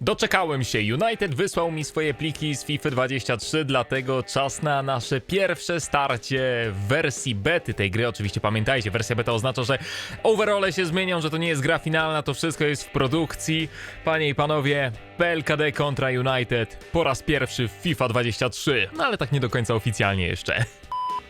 Doczekałem się. United wysłał mi swoje pliki z FIFA 23, dlatego czas na nasze pierwsze starcie w wersji bety tej gry. Oczywiście pamiętajcie, wersja beta oznacza, że overole się zmienią, że to nie jest gra finalna, to wszystko jest w produkcji. Panie i panowie, PLKD kontra United po raz pierwszy w FIFA 23, no ale tak nie do końca oficjalnie jeszcze.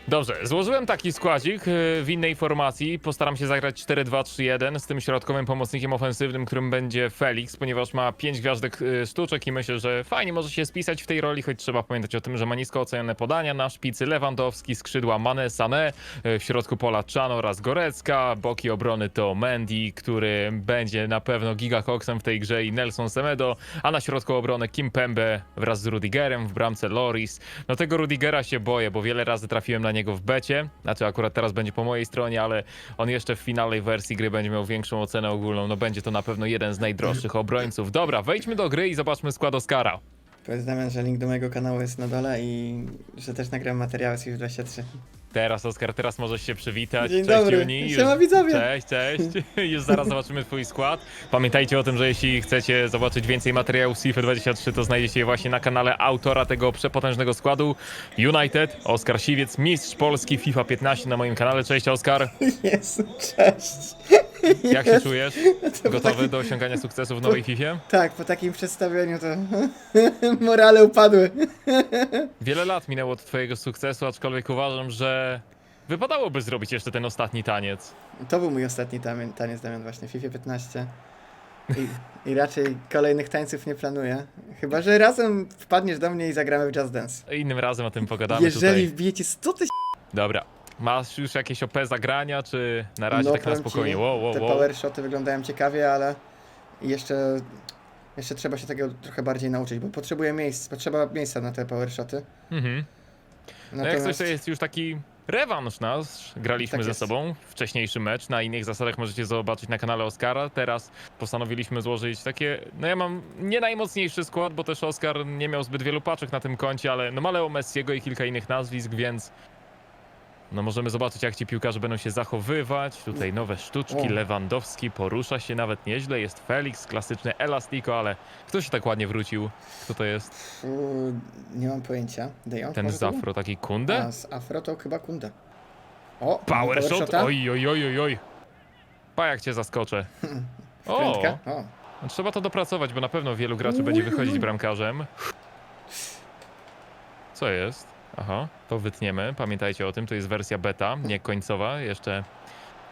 Dobrze, złożyłem taki składzik y, w innej formacji. Postaram się zagrać 4-2-3-1 z tym środkowym pomocnikiem ofensywnym, którym będzie Felix, ponieważ ma 5 gwiazdek y, sztuczek i myślę, że fajnie może się spisać w tej roli, choć trzeba pamiętać o tym, że ma nisko ocenione podania na szpicy Lewandowski, skrzydła Mane, Sané, y, w środku pola Chan oraz Gorecka, boki obrony to Mendy, który będzie na pewno gigakoksem w tej grze i Nelson Semedo, a na środku obrony Kim Pembe wraz z Rudigerem, w bramce Loris. No tego Rudigera się boję, bo wiele razy trafiłem na niego w becie, znaczy akurat teraz będzie po mojej stronie, ale on jeszcze w finalnej wersji gry będzie miał większą ocenę ogólną, no będzie to na pewno jeden z najdroższych obrońców. Dobra, wejdźmy do gry i zobaczmy skład Oscara. Powiedz Damian, że link do mojego kanału jest na dole i że też nagram materiały z FIFA 23. Teraz, Oskar, teraz możesz się przywitać. Dzień cześć, dobry. Juni. Siema, widzowie. Cześć, cześć. Już zaraz zobaczymy twój skład. Pamiętajcie o tym, że jeśli chcecie zobaczyć więcej materiałów z FIFA 23, to znajdziecie je właśnie na kanale autora tego przepotężnego składu United, Oskar Siwiec, mistrz Polski FIFA 15 na moim kanale. Cześć, Oskar. Jezu, cześć. Jak się czujesz? To Gotowy taki- do osiągania sukcesu w nowej FIFA? Tak, po takim przedstawieniu to morale upadły. Wiele lat minęło od twojego sukcesu, aczkolwiek uważam, że wypadałoby zrobić jeszcze ten ostatni taniec. To był mój ostatni tamię- taniec Damian właśnie w FIFA 15. I, I raczej kolejnych tańców nie planuję. Chyba, że razem wpadniesz do mnie i zagramy w Just Dance. Innym razem o tym pogadamy Jeżeli tutaj. wbijecie 100 tysięcy... Dobra. Masz już jakieś OP zagrania, czy na razie No, tak na powiem ci, spokojnie? Wow, wow, Te wow. power shoty wyglądają ciekawie, ale jeszcze, jeszcze trzeba się tego trochę bardziej nauczyć, bo potrzebuję miejsc, potrzeba miejsca na te power shoty. Mhm. No jak coś to jest już taki rewanż nasz. Graliśmy Tak ze jest. sobą wcześniejszy mecz. Na innych zasadach możecie zobaczyć na kanale Oscara. Teraz postanowiliśmy złożyć takie. No ja mam nie najmocniejszy skład, bo też Oscar nie miał zbyt wielu paczek na tym koncie, ale no ma Leo Messiego i kilka innych nazwisk, więc. No możemy zobaczyć, jak ci piłkarze będą się zachowywać. Tutaj nowe sztuczki. Lewandowski porusza się nawet nieźle. Jest Felix, klasyczny Elastico, ale kto się tak ładnie wrócił? Kto to jest? U, nie mam pojęcia. De Jong Ten może z to był? Afro, taki kunde? A, z Afro to chyba Kunda. O, Power shot? shota. Oj, oj, oj, oj, oj. Pa, jak cię zaskoczę. O, Prędka. O, no trzeba to dopracować, bo na pewno wielu graczy będzie wychodzić bramkarzem. Co jest? Aha, to wytniemy. Pamiętajcie o tym, to jest wersja beta, nie końcowa. Jeszcze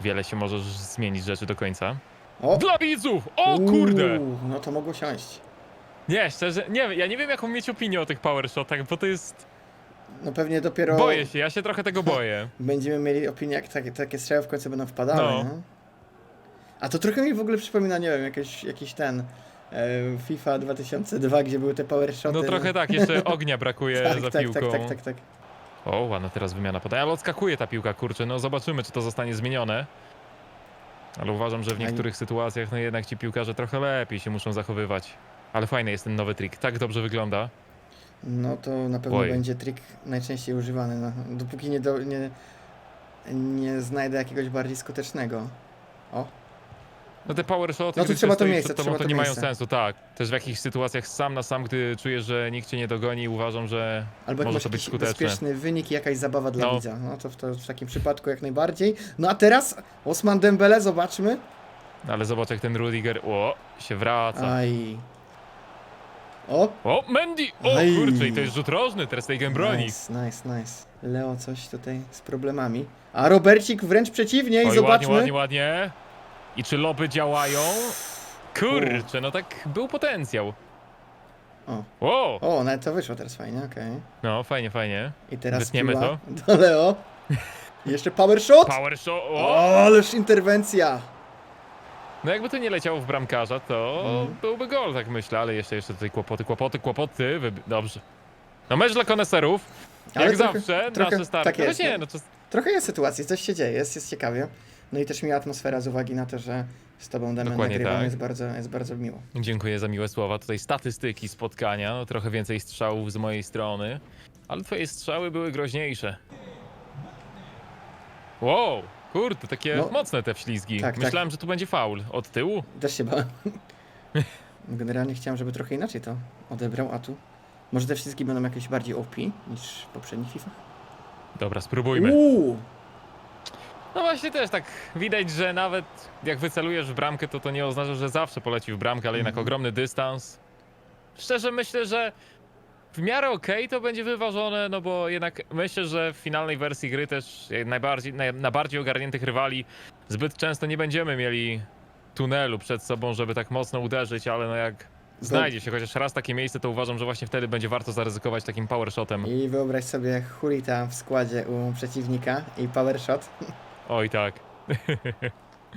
wiele się może zmienić rzeczy do końca. o. Dla widzów! O kurde! Uuu, no to mogło siąść. Nie, szczerze, nie wiem, ja nie wiem jaką mieć opinię o tych power shotach, bo to jest... No pewnie dopiero Boję się, ja się trochę tego boję. będziemy mieli opinię, jak takie, takie strzały w końcu będą wpadały. No. No. A to trochę mi w ogóle przypomina, nie wiem, jakiś, jakiś ten FIFA 2002, gdzie były te power shoty. No trochę tak, jeszcze ognia brakuje tak, za tak, piłką. tak, tak, tak, tak. O, ładna teraz wymiana podań, ale odskakuje ta piłka, kurczę, no zobaczymy, czy to zostanie zmienione. Ale uważam, że w niektórych sytuacjach, no jednak ci piłkarze trochę lepiej się muszą zachowywać. Ale fajny jest ten nowy trik, tak dobrze wygląda. No to na pewno Oj. będzie trik najczęściej używany, no, dopóki nie, do, nie, nie znajdę jakiegoś bardziej skutecznego. O, No te power shoty, No tu gdy trzeba to miejsce, przed tobą, trzeba to to nie mają miejsce. sensu, tak. Też w jakichś sytuacjach sam na sam, gdy czujesz, że nikt cię nie dogoni, uważam, że albo jak może masz to być jakiś skuteczne. bezpieczny wynik i jakaś zabawa dla No. widza. No to w, to w takim przypadku jak najbardziej. No a teraz Osman Dembele, zobaczmy. Ale zobacz jak ten Rudiger, o, się wraca. Aj. O, O, Mendy! O Aj. kurczę, i to jest rzut rożny, teraz Stegen broni. Nice, nice, nice. Leo coś tutaj z problemami. A Robercik wręcz przeciwnie i Oj, zobaczmy. ładnie, ładnie, ładnie. I czy lobby działają? Kurczę, no tak był potencjał. O. O, O, nawet to wyszło teraz fajnie, okej. no fajnie, fajnie. I teraz Wytniemy piła do Leo. I jeszcze power shot. Power shot, o! O, ależ interwencja. No jakby to nie leciało w bramkarza, to Mhm. byłby gol, tak myślę, ale jeszcze, jeszcze tutaj kłopoty, kłopoty, kłopoty. Wybi- Dobrze. No mecz dla koneserów, Ale jak trochę- zawsze, trochę nasze tak jest, no nie, no. no to Trochę jest sytuacji, coś się dzieje, jest, jest ciekawie. No i też miła atmosfera z uwagi na to, że z tobą Damian Dokładnie nagrywam, tak. jest, bardzo, jest bardzo miło. Dziękuję za miłe słowa. Tutaj statystyki spotkania, no, trochę więcej strzałów z mojej strony, ale twoje strzały były groźniejsze. Wow, kurde, takie No. mocne te wślizgi. Tak, tak. Myślałem, że tu będzie faul. Od tyłu? Też się bałem. Generalnie chciałem, żeby trochę inaczej to odebrał, a tu... Może te wszystkie będą jakieś bardziej OP niż w poprzednich FIFA? Dobra, spróbujmy. Uuu! No właśnie też tak widać, że nawet jak wycelujesz w bramkę, to to nie oznacza, że zawsze poleci w bramkę, ale jednak Mhm. ogromny dystans. Szczerze myślę, że w miarę okej to będzie wyważone, no bo jednak myślę, że w finalnej wersji gry też jak najbardziej, na, na bardziej ogarniętych rywali zbyt często nie będziemy mieli tunelu przed sobą, żeby tak mocno uderzyć, ale no jak znajdzie się chociaż raz takie miejsce, to uważam, że właśnie wtedy będzie warto zaryzykować takim power shotem. I wyobraź sobie Hurita w składzie u przeciwnika i power shot. Oj tak.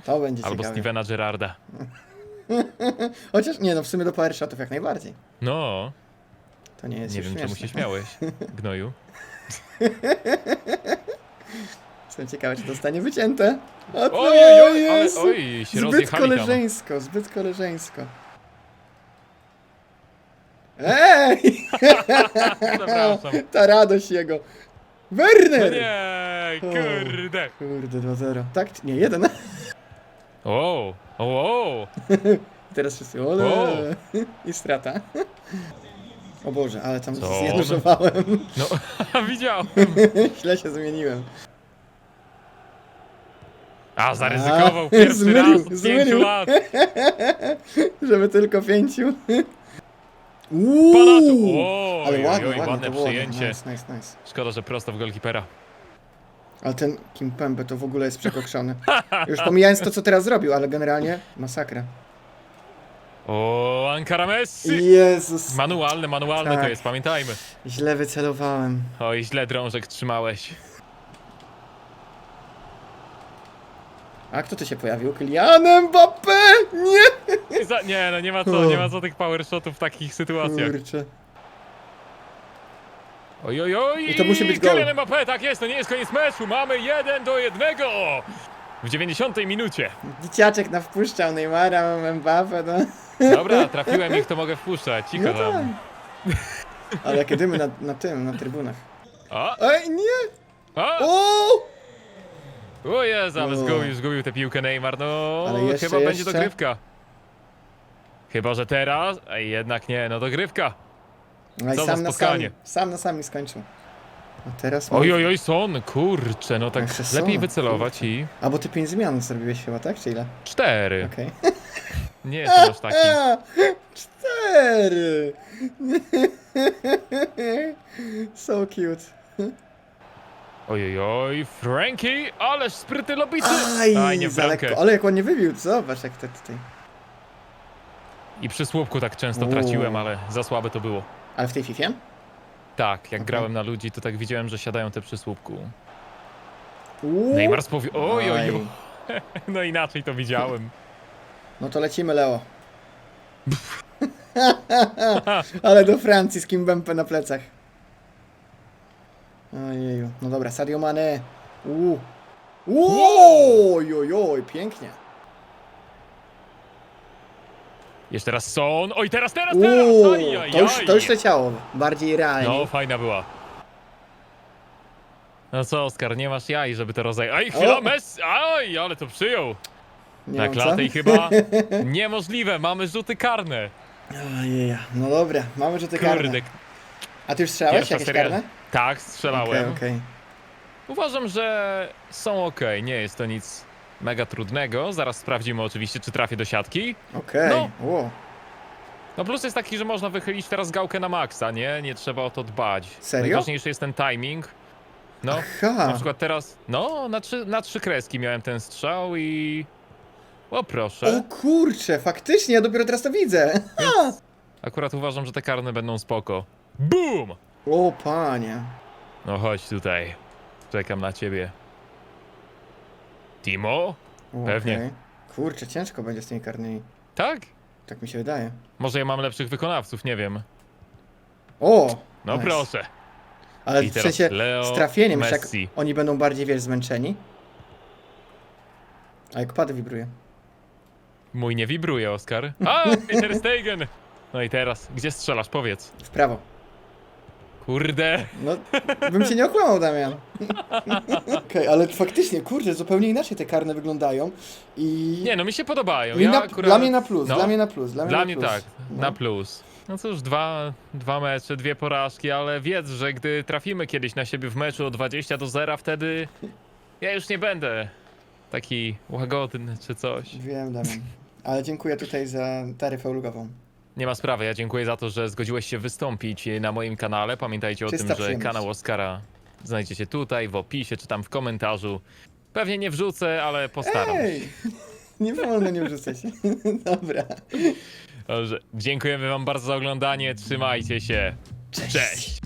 To będzie Albo ciekawe. Stevena Gerrarda. Chociaż nie, no w sumie do power shotów jak najbardziej. No, To nie jest nie już wiem czemu śmieszne. się śmiałeś, gnoju. Jestem ciekawy, czy dostanie wycięte. O, Oj, to oj, oj, ale jest! oj, się Zbyt rozjechali tam. koleżeńsko, zbyt koleżeńsko. Ej! Przepraszam. Ta radość jego. No Werner! nie, kurde. Kurde, 2-0. Tak, czy- nie, jeden. O, o. Teraz wszyscy, ole. I strata. O Boże, ale tam Co? zjeżdżowałem. No, widziałem. Źle się zmieniłem. A, zaryzykował pierwszy zmylił, raz od pięciu zmylił. lat. Żeby tylko pięciu. Uuu! Ale ładnie, oj, ładnie ładne to było. przyjęcie. Nice, nice, nice. Szkoda, że prosto w golkipera. Ale ten Kim Pembe to w ogóle jest przekokszony. Już pomijając to, co teraz zrobił, ale generalnie masakra. O, Ankara Messi. Jezus. Manualne, manualne Tak. to jest, pamiętajmy. Źle wycelowałem. Oj, źle drążek trzymałeś. A kto tu się pojawił? Kylian Mbappé! Nie! Za, nie, no nie ma co, nie ma co tych power shotów w takich sytuacjach. Kurczę. Oj, oj, oj! I to musi być gol. Kylian Mbappé, tak jest, to nie jest koniec meczu, mamy jeden do jednego! W 90 minucie. Dzieciaczek nawpuszczał Neymara, Mbappé, no. Dobra, trafiłem ich, to mogę wpuszczać, cicho No tak. tam. Ale jakie dymy na, na tym, na trybunach. A, Ej, nie! a, O! o Jezu, ale O. zgubił, zgubił tę piłkę Neymar, no Ale jeszcze, chyba będzie jeszcze? dogrywka. Chyba, że teraz, a jednak nie, no dogrywka. No i Co za sam na sam, spotkanie. sam na sam skończył. A teraz... Oj, oj, oj, Son, kurczę, no tak Jeszcze lepiej Son, wycelować i... A bo ty pięć zmian zrobiłeś chyba, tak? Czy ile? Cztery. Okej. Nie jestem aż taki. A, Cztery! So cute. Oj, oj, oj, Frankie, ależ sprytny lobity. Aj, Aj, nie w za bramkę. lekko. Ale jak on nie wybił, zobacz jak to tutaj. I przy słupku tak często Uuu. traciłem, ale za słabe to było. Ale w tej Fifie? Tak, jak grałem na ludzi, to tak widziałem, że siadają te przy słupku. Uuu. Neymar spowi... Oj, oj, oj. No inaczej to widziałem. No to lecimy, Leo. Ale do Francji z Kimbempe na plecach. Ojeju. No dobra, Sadio Mane. Uuu. Uuu, oj, oj, oj, pięknie. Jeszcze raz Son. Oj, teraz, teraz, teraz! Uuu, to już, to już leciało. Bardziej realnie. No, fajna była. No co, Oskar, nie masz jaj, żeby to rozegrać. Aj, chwila, O. Messi! Aj, ale to przyjął. Nie Na co? klatę i chyba niemożliwe, mamy rzuty karne. Ojeja. No dobra, mamy rzuty karne. Kurde, A ty już strzelałeś jakieś seria. karne? tak, strzelałem. Okej, okej. Uważam, że są ok, nie jest to nic mega trudnego. Zaraz sprawdzimy oczywiście, czy trafię do siatki. Okej. No. Wow. No plus jest taki, że można wychylić teraz gałkę na maksa, nie? Nie trzeba o to dbać. Serio? Najważniejszy jest ten timing. No, na Aha. przykład teraz, no, na trzy, na trzy kreski miałem ten strzał i... O proszę. O kurczę, faktycznie, ja dopiero teraz to widzę. Akurat uważam, że te karne będą spoko. BOOM! O panie. No chodź tutaj. Czekam na ciebie. Timo? Pewnie. okej. Kurczę, ciężko będzie z tymi karnymi. Tak? Tak mi się wydaje. Może ja mam lepszych wykonawców, nie wiem. O! No nice. proszę. Ale I w teraz sensie Leo z trafieniem, że jak Messi. oni będą bardziej, wiesz, zmęczeni. A jak pad wibruje. Mój nie wibruje, Oskar. A, Peter Stegen! No i teraz, gdzie strzelasz? Powiedz. W prawo. Kurde. No, bym się nie okłamał, Damian. Okej, ale faktycznie, kurde, zupełnie inaczej te karne wyglądają i... Nie, no mi się podobają. mi Ja na, akurat... Dla mnie na plus, no, dla mnie na plus, dla mnie Dla na mnie plus. tak, No. na plus. No cóż, dwa, dwa mecze, dwie porażki, ale wiedz, że gdy trafimy kiedyś na siebie w meczu o 20 do 0, wtedy ja już nie będę taki łagodny czy coś. Wiem, Damian. Ale dziękuję tutaj za taryfę ulgową. Nie ma sprawy, ja dziękuję za to, że zgodziłeś się wystąpić na moim kanale. Pamiętajcie o Czysta tym, że przyjemność. kanał Oscara znajdziecie tutaj, w opisie, czy tam w komentarzu. Pewnie nie wrzucę, ale postaram się. Ej! Nie wolno nie wrzucać. Dobra. Dobrze. Dziękujemy wam bardzo za oglądanie, trzymajcie się. Cześć.